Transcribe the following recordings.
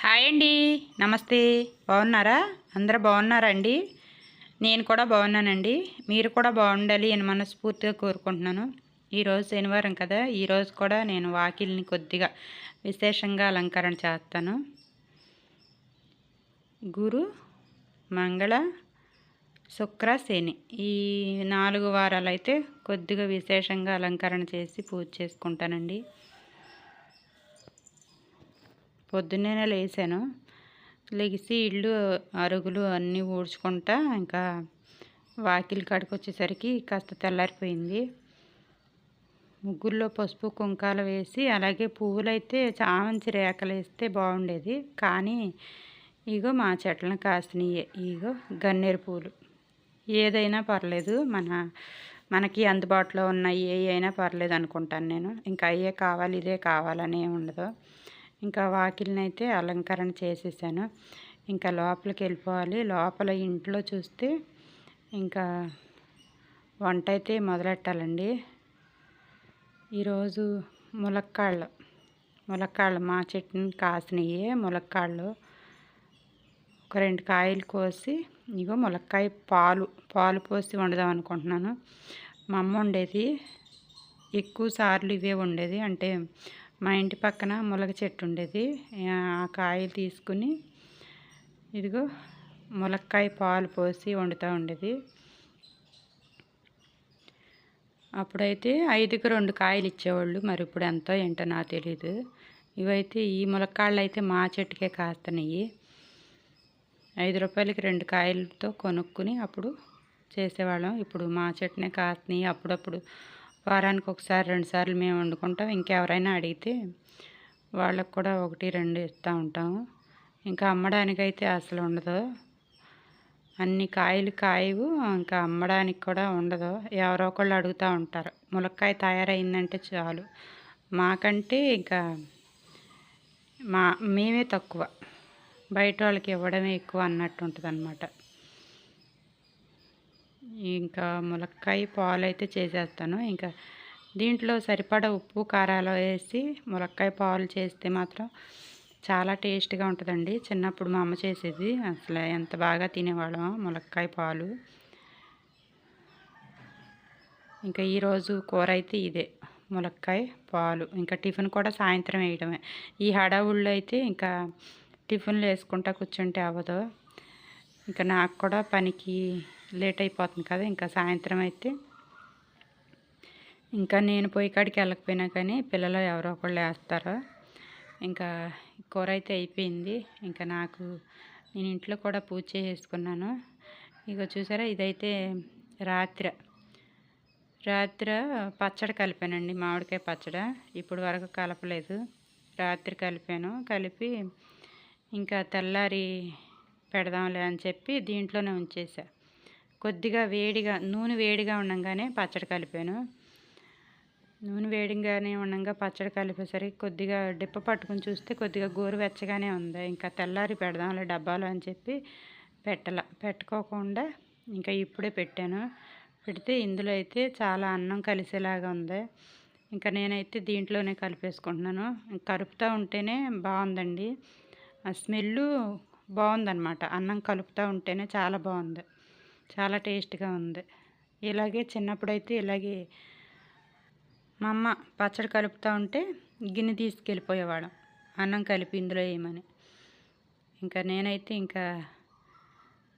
Hi అండి. నమస్తే. బాగున్నారా? అందరూ బాగున్నారా అండి? నేను కూడా బాగున్నానండి. మీరు కూడా బాగుండాలి అని మనస్ఫూర్తిగా కోరుకుంటున్నాను. ఈరోజు శనివారం కదా. ఈరోజు కూడా నేను వాకిల్ని కొద్దిగా విశేషంగా అలంకరణ చేస్తాను. గురు మంగళ శుక్ర శని. ఈ నాలుగు వారాలు అయితే కొద్దిగా విశేషంగా అలంకరణ చేసి పూజ చేసుకుంటానండి. పొద్దున్నే లేచాను లెగిసి ఇల్లు అరుగులు అన్నీ ఊడ్చుకుంటా ఇంకా వాకిలి కాడికి వచ్చేసరికి కాస్త తెల్లారిపోయింది. ముగ్గుల్లో పసుపు కుంకాలు వేసి అలాగే పువ్వులు అయితే చామంచి రేఖలు వేస్తే బాగుండేది. కానీ ఇగో మా చెట్లను కాసినాయి. ఇగో గన్నేరు పూలు. ఏదైనా పర్లేదు మన మనకి అందుబాటులో ఉన్న ఏ అయినా పర్లేదు అనుకుంటాను నేను. ఇంకా అయ్యే కావాలి ఇదే కావాలనే ఉండదు. ఇంకా వాకిల్ని అయితే అలంకరణ చేసేసాను. ఇంకా లోపలికి వెళ్ళిపోవాలి లోపల ఇంట్లో చూస్తే ఇంకా వంట అయితే మొదలెట్టాలండి. ఈరోజు ములక్కాళ్ళు. ములక్కాళ్ళు మా చెట్టుని కాసినవి ములక్కాళ్ళు. ఒక రెండు కాయలు కోసి ఇగో ములక్కాయ పాలు పాలు పోసి వండుదాం అనుకుంటున్నాను. మా అమ్మ ఉండేది ఎక్కువ సార్లు ఇవే ఉండేది అంటే మా ఇంటి పక్కన ములగ చెట్టు ఉండేది. ఆ కాయలు తీసుకుని ఇదిగో ములక్కాయ పాలు పోసి వండుతూ ఉండేది. అప్పుడైతే ఐదుకు రెండు కాయలు ఇచ్చేవాళ్ళు. మరి ఇప్పుడు ఎంతో ఏంటో నాకు తెలియదు ఇవైతే ఈ ములక్కాళ్ళు అయితే మా చెట్టుకే కాస్తున్నాయి ఐదు రూపాయలకి రెండు కాయలతో కొనుక్కుని అప్పుడు చేసేవాళ్ళం. ఇప్పుడు మా చెట్టునే కాస్తున్నాయి అప్పుడప్పుడు వారానికి ఒకసారి రెండు సార్లు మేము వండుకుంటాం. ఇంకెవరైనా అడిగితే వాళ్ళకు కూడా ఒకటి రెండు ఇస్తూ ఉంటాము. ఇంకా అమ్మడానికైతే అసలు ఉండదు. అన్ని కాయలు కాయవు ఇంకా అమ్మడానికి కూడా ఉండదు. ఎవరో ఒకళ్ళు అడుగుతూ ఉంటారు. ములక్కాయ తయారైందంటే చాలు. మాకంటే ఇంకా మా మేమే తక్కువ. బయట వాళ్ళకి ఇవ్వడమే ఎక్కువ అన్నట్టు ఉంటుంది అన్నమాట ఇంకా ములక్కాయ పాలు అయితే చేసేస్తాను. ఇంకా దీంట్లో సరిపడా ఉప్పు కారాలు వేసి ములక్కాయ పాలు చేస్తే మాత్రం చాలా టేస్ట్గా ఉంటుందండి. చిన్నప్పుడు మా అమ్మ చేసేది. అసలు ఎంత బాగా తినేవాళ్ళం ములక్కాయ పాలు. ఇంకా ఈరోజు కూర అయితే ఇదే ములక్కాయ పాలు. ఇంకా టిఫిన్ కూడా సాయంత్రం వేయడమే. ఈ హడావుళ్ళు అయితే ఇంకా టిఫిన్లు వేసుకుంటా కూర్చుంటే అవ్వదు. ఇంకా నాకు కూడా పనికి లేట్ అయిపోతుంది కదా ఇంకా సాయంత్రం అయితే. ఇంకా నేను పోయి కాడికి వెళ్ళకపోయినా కానీ పిల్లలు ఎవరో ఒకళ్ళు వేస్తారు ఇంకా కూర అయితే అయిపోయింది. ఇంకా నాకు నేను ఇంట్లో కూడా పూజ చేసుకున్నాను. ఇక చూసారా ఇదైతే రాత్రి. రాత్రి పచ్చడి కలిపానండి మామిడికాయ పచ్చడి. ఇప్పుడు వరకు కలపలేదు. రాత్రి కలిపాను. కలిపి ఇంకా తెల్లారి పెడదాంలే అని చెప్పి దీంట్లోనే ఉంచేసా. కొద్దిగా వేడిగా నూనె వేడిగా ఉండగానే పచ్చడి కలిపాను. నూనె వేడిగానే ఉండగా పచ్చడి కలిపేసరికి కొద్దిగా డిప్ప పట్టుకుని చూస్తే కొద్దిగా గోరువెచ్చగానే ఉంది. ఇంకా తెల్లారి పెడదాంలే డబ్బాలో అని చెప్పి పెట్టల పెట్టుకోకుండా ఇంకా ఇప్పుడే పెట్టాను. పెడితే ఇందులో అయితే చాలా అన్నం కలిసేలాగా ఉంది. ఇంకా నేనైతే దీంట్లోనే కలిపేసుకుంటున్నాను. కలుపుతూ ఉంటేనే బాగుందండి. ఆ స్మెల్ బాగుందన్నమాట. అన్నం కలుపుతూ ఉంటేనే చాలా బాగుంది. చాలా టేస్ట్గా ఉంది. ఇలాగే చిన్నప్పుడైతే ఇలాగే మా అమ్మ పచ్చడి కలుపుతూ ఉంటే గిన్నె తీసుకెళ్ళిపోయేవాళ్ళం. అన్నం కలిపి ఇందులో వేయమని ఇంకా నేనైతే ఇంకా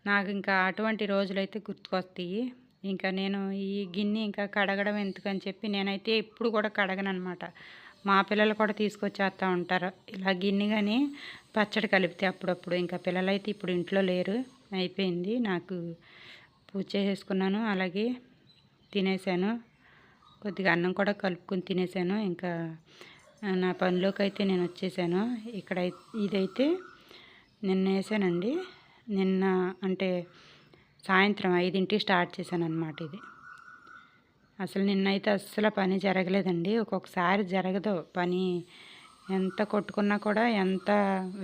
నాకు ఇంకా అటువంటి రోజులైతే గుర్తుకొస్తాయి. ఇంకా నేను ఈ గిన్నె ఇంకా కడగడం ఎందుకని చెప్పి నేనైతే ఎప్పుడు కూడా కడగనమాట మా పిల్లలు కూడా తీసుకొచ్చేస్తూ ఉంటారు. ఇలా గిన్నె కానీ పచ్చడి కలిపితే అప్పుడప్పుడు. ఇంకా పిల్లలైతే ఇప్పుడు ఇంట్లో లేరు. అయిపోయింది. నాకు పూజ చేసుకున్నాను. అలాగే తినేసాను. కొద్దిగా అన్నం కూడా కలుపుకొని తినేసాను. ఇంకా నా పనిలోకి అయితే నేను వచ్చేసాను. ఇక్కడ ఇదైతే నిన్న వేసానండి. నిన్న అంటే సాయంత్రం ఐదింటికి స్టార్ట్ చేశాను అనమాట ఇది. అసలు నిన్నైతే అస్సలు పని జరగలేదండి. ఒక్కొక్కసారి జరగదు. పని ఎంత కొట్టుకున్నా కూడా ఎంత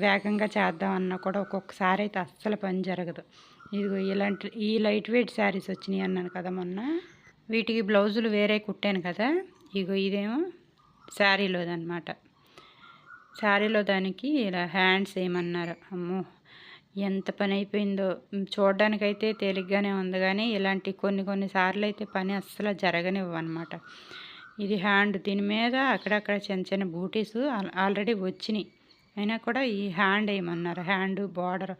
వేగంగా చేద్దామన్నా కూడా ఒక్కొక్కసారి అయితే అస్సలు పని జరగదు. ఇదిగో ఇలాంటి ఈ లైట్ వెయిట్ శారీస్ వచ్చినాయి అన్నాను కదా మొన్న. వీటికి బ్లౌజులు వేరే కుట్టాను కదా. ఇగో ఇదేమో శారీలోదనమాట శారీలో దానికి ఇలా హ్యాండ్స్ ఏమన్నారు. అమ్మో ఎంత పని అయిపోయిందో. చూడడానికైతే తేలిగ్గానే ఉంది కానీ ఇలాంటి కొన్ని కొన్ని సార్లు అయితే పని అస్సలు జరగనివ్వనమాట ఇది హ్యాండ్. దీని మీద అక్కడక్కడ చిన్న చిన్న బూటీస్ ఆల్రెడీ వచ్చినాయి. అయినా కూడా ఈ హ్యాండ్ వేయమన్నారు హ్యాండ్ బార్డర్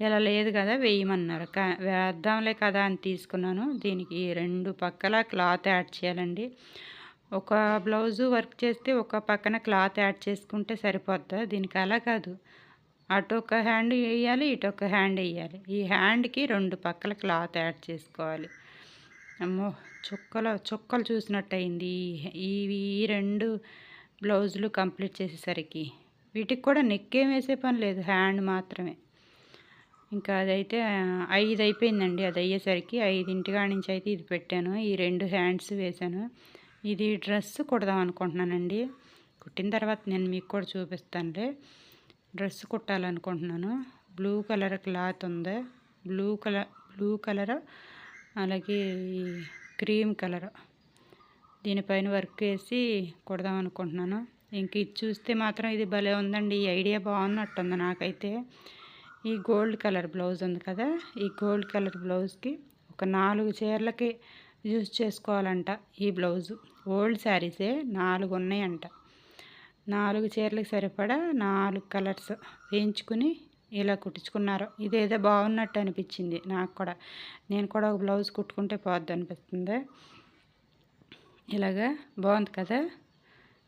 ఇలా లేదు కదా వేయమన్నారు. వేద్దాంలే కదా అని తీసుకున్నాను. దీనికి రెండు పక్కల క్లాత్ యాడ్ చేయాలండి. ఒక బ్లౌజు వర్క్ చేస్తే ఒక పక్కన క్లాత్ యాడ్ చేసుకుంటే సరిపోద్దా? దీనికి అలా కాదు. అటు ఒక హ్యాండ్ వేయాలి ఇటు ఒక హ్యాండ్ వేయాలి. ఈ హ్యాండ్కి రెండు పక్కల క్లాత్ యాడ్ చేసుకోవాలి. అమ్మో చుక్కలు చుక్కలు చూసినట్టు అయింది ఈ ఈ రెండు బ్లౌజులు కంప్లీట్ చేసేసరికి. వీటికి కూడా నెక్ ఏం వేసే పని లేదు హ్యాండ్ మాత్రమే. ఇంకా అదైతే ఐదు అయిపోయిందండి. అది అయ్యేసరికి ఐదింటిగా నుంచి అయితే ఇది పెట్టాను. ఈ రెండు హ్యాండ్స్ వేశాను. ఇది డ్రెస్ కుడదాం అనుకుంటున్నానండి. కుట్టిన తర్వాత నేను మీకు కూడా చూపిస్తానులే. డ్రెస్ కుట్టాలనుకుంటున్నాను. బ్లూ కలర్ క్లాత్ ఉంది. బ్లూ కలర్ బ్లూ కలర్ అలాగే క్రీమ్ కలర్. దీనిపైన వర్క్ వేసి కుడదాం అనుకుంటున్నాను. ఇంక ఇది చూస్తే మాత్రం ఇది భలే ఉందండి. ఈ ఐడియా బాగున్నట్టుంది నాకైతే. ఈ గోల్డ్ కలర్ బ్లౌజ్ ఉంది కదా ఈ గోల్డ్ కలర్ బ్లౌజ్కి ఒక నాలుగు చీరలకి యూజ్ చేసుకోవాలంట ఈ బ్లౌజు. ఓల్డ్ శారీసే నాలుగు ఉన్నాయంట. నాలుగు చీరలకు సరిపడా నాలుగు కలర్స్ వేయించుకుని ఇలా కుట్టించుకున్నారు. ఇదేదో బాగున్నట్టు అనిపించింది నాకు కూడా. నేను కూడా ఒక బ్లౌజ్ కుట్టుకుంటే పోద్ది అనిపిస్తుంది. ఇలాగా బాగుంది కదా?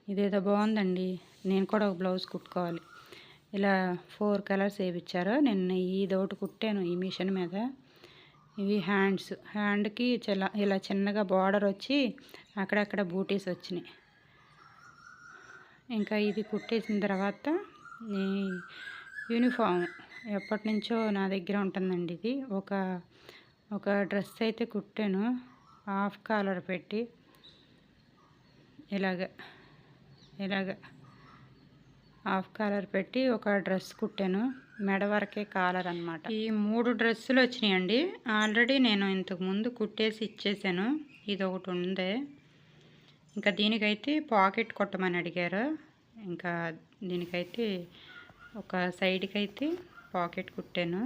ఇదేదో బాగుందండి. నేను కూడా ఒక బ్లౌజ్ కుట్టుకోవాలి. ఇలా ఫోర్ కలర్స్ వేయించారు నేను ఒకటి కుట్టాను ఈ మిషన్ మీద. ఇవి హ్యాండ్స్. హ్యాండ్కి చాలా ఇలా చిన్నగా బార్డర్ వచ్చి అక్కడక్కడ బూటీస్ వచ్చినాయి. ఇంకా ఇది కుట్టేసిన తర్వాత ఈ యూనిఫామ్ ఎప్పటి నుంచో నా దగ్గర ఉంటుందండి ఇది. ఒక ఒక డ్రెస్ అయితే కుట్టాను. హాఫ్ కాలర్ పెట్టి ఇలాగ ఇలాగ. హాఫ్ కాలర్ పెట్టి ఒక డ్రెస్ కుట్టాను. మెడ వరకే కాలర్ అనమాట ఈ మూడు డ్రెస్సులు వచ్చినాయండి. ఆల్రెడీ నేను ఇంతకు ముందు కుట్టేసి ఇచ్చేసాను. ఇది ఒకటి ఉంది. ఇంకా దీనికైతే పాకెట్ కొట్టమని అడిగారు. ఇంకా దీనికైతే ఒక సైడ్కి అయితే పాకెట్ కుట్టాను.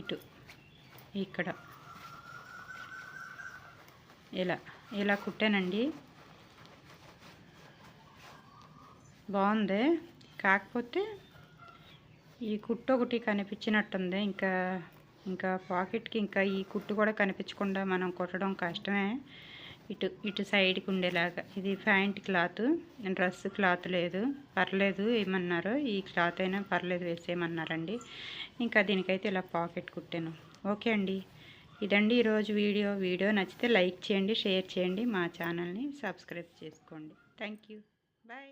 ఇటు ఇక్కడ. ఇలా ఇలా కుట్టానండి. బాగుంది. కాకపోతే ఈ కుట్టు ఒకటి కనిపించినట్టుంది. ఇంకా ఇంకా పాకెట్కి ఇంకా ఈ కుట్టు కూడా కనిపించకుండా మనం కుట్టడం కష్టమే. ఇటు ఇటు సైడ్కి ఉండేలాగా. ఇది ప్యాంట్ క్లాత్. డ్రెస్ క్లాత్ లేదు. పర్లేదు ఏమన్నారు? ఈ క్లాత్ అయినా పర్లేదు వేసేయమన్నారండి. ఇంకా దీనికైతే ఇలా పాకెట్ కుట్టాను. ఓకే అండి. ఇదండి ఈరోజు వీడియో. వీడియో నచ్చితే లైక్ చేయండి షేర్ చేయండి. మా ఛానల్ని సబ్స్క్రైబ్ చేసుకోండి. Thank you. బాయ్.